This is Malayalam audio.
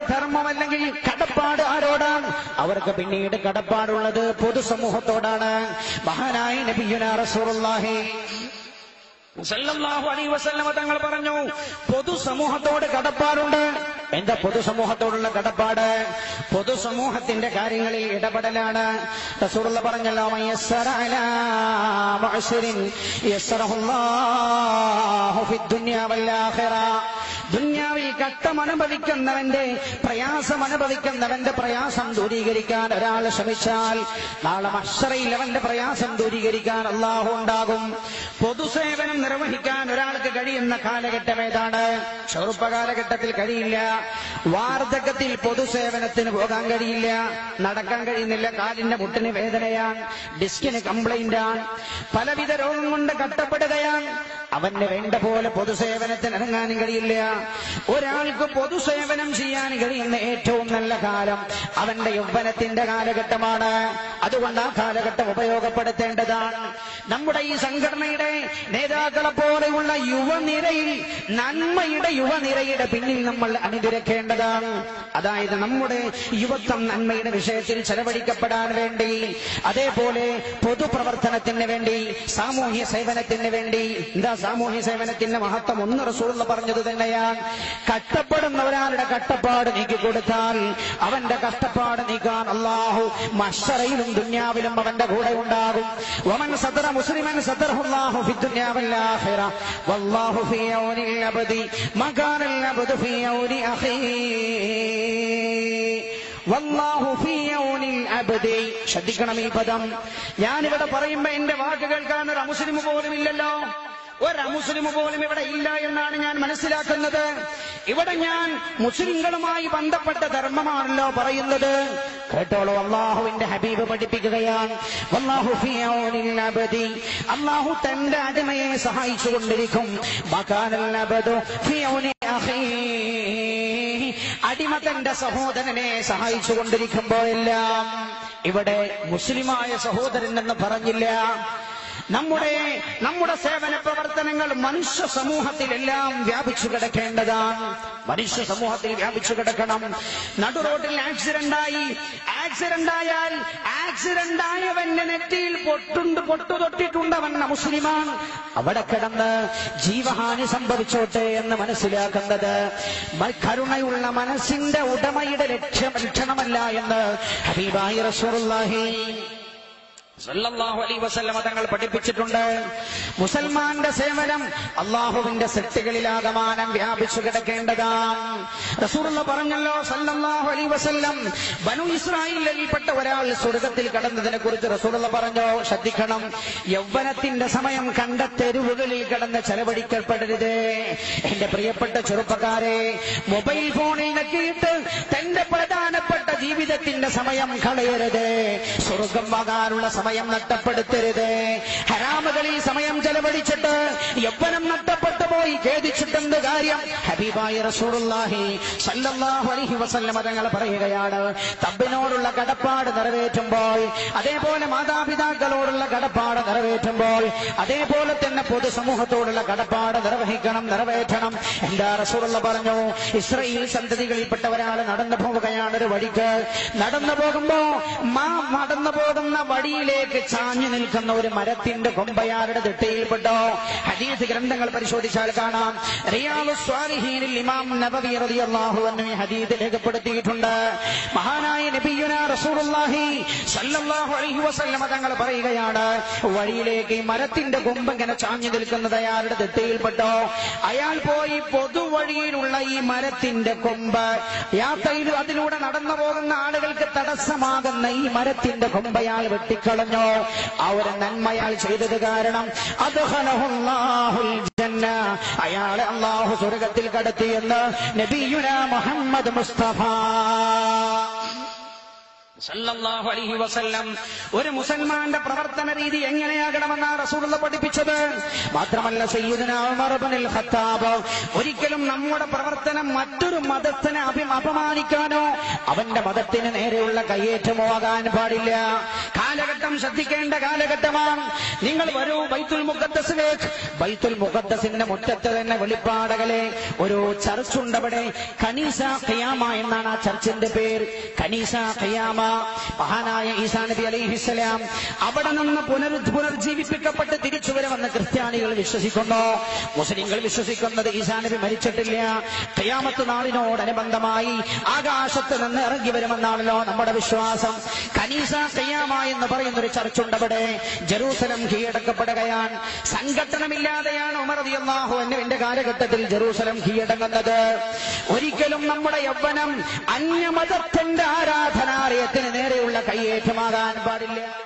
ധർമ്മം അല്ലെങ്കിൽ കടപ്പാട് ആരോടാണ്? അവർക്ക് പിന്നീട് കടപ്പാടുള്ളത് പൊതുസമൂഹത്തോടാണ്. മഹാനായി നബിയുന റസൂലുള്ളാഹി സല്ലല്ലാഹു അലൈഹി വസല്ലമ തങ്ങൾ പറഞ്ഞു പൊതുസമൂഹത്തോട് കടപ്പാടുണ്ട്. എന്താ പൊതുസമൂഹത്തോടുള്ള കടപ്പാട്? പൊതുസമൂഹത്തിന്റെ കാര്യങ്ങളിൽ ഇടപെടലാണ്. റസൂറുള്ള പറഞ്ഞല്ലോ ദുന്യാവിൽ കട്ടം അനുഭവിക്കുന്നവന്റെ പ്രയാസം അനുഭവിക്കുന്നവന്റെ പ്രയാസം ദൂരീകരിക്കാൻ ഒരാൾ ശ്രമിച്ചാൽ നാളെ മഷറയിൽ അവന്റെ പ്രയാസം ദൂരീകരിക്കാൻ അള്ളാഹു ഉണ്ടാകും. പൊതുസേവനം നിർവഹിക്കാൻ ഒരാൾക്ക് കഴിയുന്ന കാലഘട്ടം ഏതാണ്? ചെറുപ്പകാലഘട്ടത്തിൽ കഴിയില്ല. വാർദ്ധക്യത്തിൽ പൊതുസേവനത്തിന് പോകാൻ കഴിയില്ല. നടക്കാൻ കഴിയുന്നില്ല. കാലിന്റെ മുട്ടിന് വേദനയാണ്. ഡിസ്കിന് കംപ്ലൈന്റ് പലവിധ രോഗം കൊണ്ട് കട്ടപ്പെടുകയാണ് അവന് വേണ്ട പോലെ പൊതുസേവനത്തിന് ഇറങ്ങാനും കഴിയില്ല. ഒരാൾക്ക് പൊതുസേവനം ചെയ്യാൻ കഴിയുന്ന ഏറ്റവും നല്ല കാലം അവന്റെ യൗവനത്തിന്റെ കാലഘട്ടമാണ്. അതുകൊണ്ട് ആ കാലഘട്ടം ഉപയോഗപ്പെടുത്തേണ്ടതാണ്. നമ്മുടെ ഈ സംഘടനയുടെ നേതാക്കളെ പോലെയുള്ള യുവനിരയിൽ നന്മയുടെ യുവനിരയുടെ പിന്നിൽ നമ്മൾ അണിതിരക്കേണ്ടതാണ് അതായത് നമ്മുടെ യുവത്വം നന്മയുടെ വിഷയത്തിൽ ചെലവഴിക്കപ്പെടാൻ വേണ്ടി അതേപോലെ പൊതുപ്രവർത്തനത്തിന് വേണ്ടി സാമൂഹ്യ സേവനത്തിന് വേണ്ടി എന്താ സാമൂഹ്യ സേവനത്തിന്റെ മഹത്വം ഒന്ന് റസൂള്ള പറഞ്ഞത് തന്നെയാണ്. കഷ്ടപ്പെടുന്ന ഒരാളുടെ കഷ്ടപ്പാട് നീക്കി കൊടുത്താൽ അവന്റെ കഷ്ടപ്പാട് നീക്കാൻ അള്ളാഹു മഷറയിലും ദുന്യാവിലും അവന്റെ കൂടെ ഉണ്ടാകും. വമൻ സദറ മുസ്ലിമൻ സദർഹുല്ലാഹു ഫി ദുന്യാവൽ ആഖിറ. വല്ലാഹു ഫി യൗനിൽ അബ്ദി മകാനൽ അബ്ദു ഫി യൗനി അഖീ. ശ്രദ്ധിക്കണം ഈ പദം. ഞാനിവിടെ പറയുമ്പോ എന്റെ വാക്ക് കേൾക്കാൻ ഒരു അമുസ്ലിം പോലും ഇല്ലല്ലോ ഒരു അമുസ്ലിം പോലും ഇവിടെ ഇല്ല എന്നാണ് ഞാൻ മനസ്സിലാക്കുന്നത്. ഇവിടെ ഞാൻ മുസ്ലിങ്ങളുമായി ബന്ധപ്പെട്ട ധർമ്മമാണല്ലോ പറയുന്നത്. കേട്ടോളൂ അള്ളാഹുവിന്റെ ഹബീബ് പഠിപ്പിക്കുകയാണ്. അള്ളാഹു അള്ളാഹു തന്റെ അടിമയെ സഹായിച്ചു കൊണ്ടിരിക്കും. അടിമ തന്റെ സഹോദരനെ സഹായിച്ചു കൊണ്ടിരിക്കുമ്പോഴെല്ലാം ഇവിടെ മുസ്ലിമായ സഹോദരൻ എന്ന് പറഞ്ഞില്ല. നമ്മുടെ നമ്മുടെ സേവന പ്രവർത്തനങ്ങൾ മനുഷ്യ സമൂഹത്തിലെല്ലാം വ്യാപിച്ചു കിടക്കേണ്ടതാണ്. മനുഷ്യ സമൂഹത്തിൽ വ്യാപിച്ചു കിടക്കണം. ആയി ആക്സിഡന്റ് ആയാൽ ആക്സിഡന്റ് ആയവന്റെ നെറ്റിയിൽ പൊട്ടുണ്ട് പൊട്ടു തൊട്ടിട്ടുണ്ട്. അവൻ മുസ്ലിമാണ്. അവിടെ കിടന്ന് ജീവഹാനി സംഭവിച്ചോട്ടെ എന്ന് മനസ്സിലാക്കുന്നത് കരുണയുള്ള മനസ്സിന്റെ ഉടമയുടെ ലക്ഷ്യം ലക്ഷണമല്ല എന്ന് ഹബീബായി റസൂറുല്ലാഹി തങ്ങൾ പഠിപ്പിച്ചിട്ടുണ്ട്. മുസൽമാന്റെ സേവനം അള്ളാഹുവിന്റെ സൃഷ്ടികളിലാകമാനം വ്യാപിച്ചു കിടക്കേണ്ടതാണ്. പറഞ്ഞല്ലോ സല്ലല്ലാഹു അലൈഹി വസല്ലം ബനു ഇസ്രായേലിൽപ്പെട്ട ഒരാൾ സ്വർഗത്തിൽ കടന്നതിനെ കുറിച്ച് റസൂലുള്ള പറഞ്ഞോ ശ്രദ്ധിക്കണം. യൗവനത്തിന്റെ സമയം കണ്ട തെരുവുകളിൽ കടന്ന് ചെലവഴിക്കപ്പെടരുത്. എന്റെ പ്രിയപ്പെട്ട ചെറുപ്പക്കാരെ മൊബൈൽ ഫോണിൽ നെക്കിയിട്ട് തന്റെ പ്രധാനപ്പെട്ട ജീവിതത്തിന്റെ സമയം കളയരുത്. സ്വർഗം വാങ്ങാനുള്ള സമയം നഷ്ടപ്പെടുത്തരുത്. ഹരാമുകളിൽ സമയം ചെലവഴിച്ചിട്ട് യൗവനം നഷ്ടപ്പെട്ടു പോയി ഖേദിച്ചിട്ടെന്ത് കാര്യം? ഹബീബായ റസൂലുള്ളാഹി സല്ലല്ലാഹു അലൈഹി വസല്ലമ തങ്ങൾ പറയുകയാണ് തബ്ബിനോടുള്ള കടപ്പാട് നിറവേറ്റുമ്പോൾ അതേപോലെ മാതാപിതാക്കളോടുള്ള കടപ്പാട് നിറവേറ്റുമ്പോൾ അതേപോലെ തന്നെ പൊതുസമൂഹത്തോടുള്ള കടപ്പാട് നിർവഹിക്കണം നിറവേറ്റണം. എന്താ റസൂലുള്ള പറഞ്ഞു? ഇസ്രയേൽ സന്തതികളിൽപ്പെട്ട ഒരാൾ നടന്നു പോവുകയാണ് ഒരു വഴിക്ക്. നടന്നു പോകുമ്പോ മാ നടന്നു പോകുന്ന വഴിയിലേക്ക് ചാഞ്ഞു നിൽക്കുന്ന ഒരു മരത്തിന്റെ കൊമ്പയാരുടെ തിട്ടയിൽപ്പെട്ടോ. ഹദീസ് ഗ്രന്ഥങ്ങൾ പരിശോധിച്ചാൽ കാണാം. റിയാലു സ്വാലിഹീനിൽ ഇമാം നബവി ഹദീസ് രേഖപ്പെടുത്തിയിട്ടുണ്ട്. മഹാനായ തങ്ങൾ പറയുകയാണ് വഴിയിലേക്ക് മരത്തിന്റെ കൊമ്പ് ഇങ്ങനെ ചാഞ്ഞു നിൽക്കുന്നത് അയാളുടെ തെറ്റയിൽപ്പെട്ടോ? അയാൾ പോയി പൊതുവഴിയിലുള്ള ഈ മരത്തിന്റെ കൊമ്പ്. യാത്രയിൽ അതിലൂടെ നടന്നു പോകുന്ന ആളുകൾക്ക് തടസ്സമാകുന്ന ഈ മരത്തിന്റെ കൊമ്പ് അയാൾ വെട്ടിക്കളഞ്ഞു. ആ ഒരു നന്മ അയാൾ ചെയ്തത് കാരണം അയാളെ അള്ളാഹു സ്വർഗത്തിൽ കടത്തിയെന്ന് നബിയുന മുഹമ്മദ് മുസ്തഫ. ഒരു മുസൽമാന്റെ പ്രവർത്തന രീതി എങ്ങനെയാകണമെന്നാ റസൂലുള്ള പഠിപ്പിച്ചത്? മാത്രമല്ല ഖത്താബ് ഒരിക്കലും നമ്മുടെ പ്രവർത്തനം മറ്റൊരു മതത്തിനെ അപമാനിക്കാനോ അവന്റെ മതത്തിന് നേരെയുള്ള കയ്യേറ്റമോ ആകാൻ പാടില്ല. കാലഘട്ടം ശ്രദ്ധിക്കേണ്ട കാലഘട്ടമാണ്. നിങ്ങൾ വരൂ ബൈത്തുൽ മുഖദ്ദസിലേക്ക് ബൈത്തുൽ മുഖദ്ദസിന്റെ മുറ്റത്ത് തന്നെ വെളിപ്പാടകളെ ഒരു ചർച്ച ഉണ്ടവിടെ കനീസ ഖയാമ എന്നാണ് ആ ചർച്ചിന്റെ പേര്. കനീസ ഖയാമ മഹാനായ ഈസാ നബി അലൈഹിസ്സലാം അവിടെ നിന്ന് പുനർ പുനർജീവിപ്പിക്കപ്പെട്ട് തിരിച്ചു വരുമെന്ന് ക്രിസ്ത്യാനികൾ വിശ്വസിക്കുന്നു. മുസ്ലിങ്ങൾ വിശ്വസിക്കുന്നത് ഈസാ നബി മരിച്ചിട്ടില്ല. ഖയാമത്ത് നാളിനോടനുബന്ധമായി ആകാശത്ത് നിന്ന് ഇറങ്ങി വരുമെന്നാണല്ലോ നമ്മുടെ വിശ്വാസം. കനീസ ഖയാമ എന്ന് പറയുന്ന ഒരു ചർച്ചുണ്ട് അവിടെ. ജെറൂസലം കീഴടക്കപ്പെടുകയാണ്. സംഘട്ടനമില്ലാതെയാണ് ഉമർ അൻഹുവിന്റെ കാലഘട്ടത്തിൽ ജെറൂസലം കീഴടങ്ങുന്നത്. ഒരിക്കലും നമ്മുടെ യൗവനം അന്യമതത്തിന്റെ ആരാധനാലയത്തിന് നേരെയുള്ള കയ്യേറ്റമാകാൻ പാടില്ല.